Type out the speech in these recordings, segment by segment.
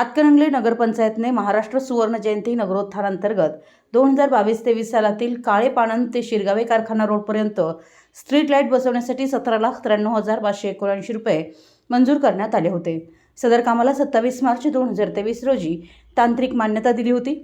हातकणंगले नगरपंचायतने महाराष्ट्र सुवर्ण जयंती नगरोत्थानांतर्गत दोन हजार बावीस तेवीस सालातील काळे पाणंद ते शिरगावे कारखाना रोडपर्यंत स्ट्रीट लाइट बसवण्यासाठी सतरा लाख त्र्याण्णव हजार पाचशे एकोणऐंशी रुपये मंजूर करण्यात आले होते. सदर कामाला सत्तावीस मार्च दोन हजार तेवीस रोजी तांत्रिक मान्यता दिली होती.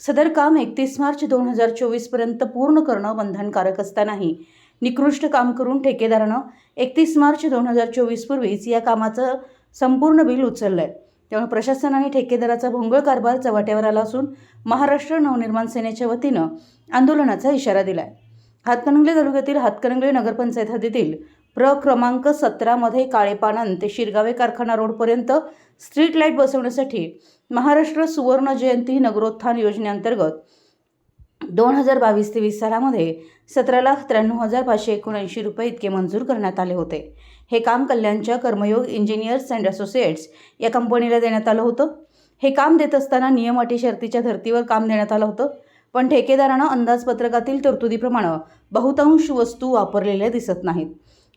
सदर काम एकतीस मार्च दोन हजार चोवीसपर्यंत पूर्ण करणं बंधनकारक असतानाही निकृष्ट काम करून ठेकेदारानं एकतीस मार्च दोन हजार चोवीसपूर्वीच या कामाचं संपूर्ण बिल उचललं आहे त्यामुळे प्रशासन आणि ठेकेदाराचा भोंगळ कारभार चव्हाट्यावर आला असून महाराष्ट्र नवनिर्माण सेनेच्या वतीनं आंदोलनाचा इशारा दिला आहे हातकणंगले तालुक्यातील हातकणंगले नगरपंचायत हद्दीतील प्र क्रमांक सतरामध्ये काळेपानन ते शिरगावे कारखाना रोडपर्यंत स्ट्रीट लाइट बसवण्यासाठी महाराष्ट्र सुवर्ण जयंती नगरोत्थान योजनेअंतर्गत दोन हजार बावीस तेवीस सालामध्ये सतरा लाख त्र्याण्णव हजार पाचशे एकोणऐंशी रुपये इतके मंजूर करण्यात आले होते. हे काम कल्याणच्या कर्मयोग इंजिनियर्स अँड असोसिएट्स या कंपनीला देण्यात आलं होतं. हे काम देत असताना नियम अटी शर्तीच्या धर्तीवर काम देण्यात आलं होतं. पण ठेकेदारानं अंदाजपत्रकातील तरतुदीप्रमाणे बहुतांश वस्तू वापरलेल्या दिसत नाहीत.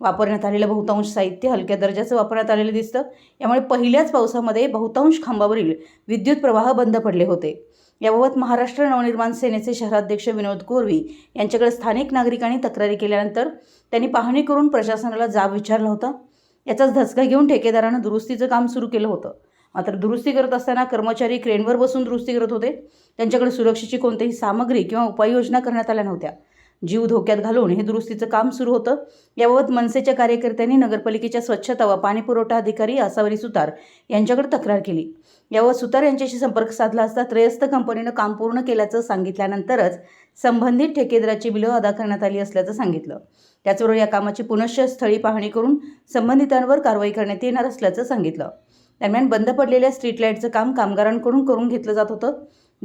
वापरण्यात आलेलं बहुतांश साहित्य हलक्या दर्जाचं वापरण्यात आलेलं दिसतं. यामुळे पहिल्याच पावसामध्ये बहुतांश खांबावरील विद्युत प्रवाह बंद पडले होते. याबाबत महाराष्ट्र नवनिर्माण सेनेचे शहराध्यक्ष विनोद कोरवी यांच्याकडे स्थानिक नागरिकांनी तक्रारी केल्यानंतर त्यांनी पाहणी करून प्रशासनाला जाब विचारला होता. याचाच धसका घेऊन ठेकेदारानं दुरुस्तीचं काम सुरू केलं होतं. मात्र दुरुस्ती करत असताना कर्मचारी क्रेनवर बसून दुरुस्ती करत होते. त्यांच्याकडे सुरक्षेची कोणतीही सामग्री किंवा उपाययोजना करण्यात आल्या नव्हत्या. जीव धोक्यात घालून हे दुरुस्तीचं काम सुरू होतं. याबाबत मनसेच्या कार्यकर्त्यांनी नगरपालिकेच्या स्वच्छता व पाणीपुरवठा अधिकारी आसावरी सुतार यांच्याकडे तक्रार केली. यावर सुतार यांच्याशी संपर्क साधला असता त्रयस्थ कंपनीनं काम पूर्ण केल्याचं सांगितल्यानंतरच संबंधित ठेकेदाराची बिलं अदा करण्यात आली असल्याचं सांगितलं. त्याचबरोबर या कामाची पुनश्च स्थळी पाहणी करून संबंधितांवर कारवाई करण्यात येणार असल्याचं सांगितलं. दरम्यान बंद पडलेल्या स्ट्रीट लाईटचं काम कामगारांकडून करून घेतलं जात होतं.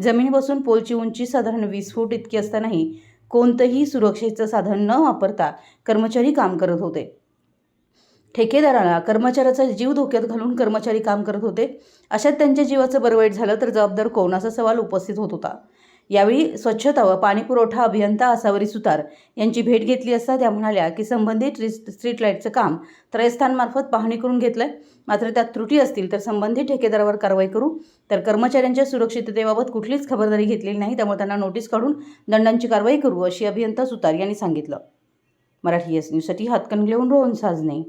जमिनीपासून पोलची उंची साधारण वीस फूट इतकी असतानाही कोणतंही सुरक्षेचं साधन न वापरता कर्मचारी काम करत होते. ठेकेदाराला कर्मचाऱ्याचा जीव धोक्यात घालून कर्मचारी काम करत होते. अशात त्यांच्या जीवाचं बरं वाईट झालं तर जबाबदार कोण असा सवाल उपस्थित होत होता. यावेळी स्वच्छता व पाणीपुरवठा अभियंता असावरी सुतार यांची भेट घेतली असता त्या म्हणाल्या की संबंधित स्ट्रीट लाईटचं काम त्रयस्थानमार्फत पाहणी करून घेतलंय. मात्र त्यात त्रुटी असतील तर संबंधित ठेकेदारावर कारवाई करू. तर कर्मचाऱ्यांच्या सुरक्षिततेबाबत कुठलीच खबरदारी घेतलेली नाही. त्यामुळे त्यांना नोटीस काढून दंडांची कारवाई करू अशी अभियंता सुतार यांनी सांगितलं. मराठी एस न्यूजसाठी हातकणंगलेहून रोहन साजने.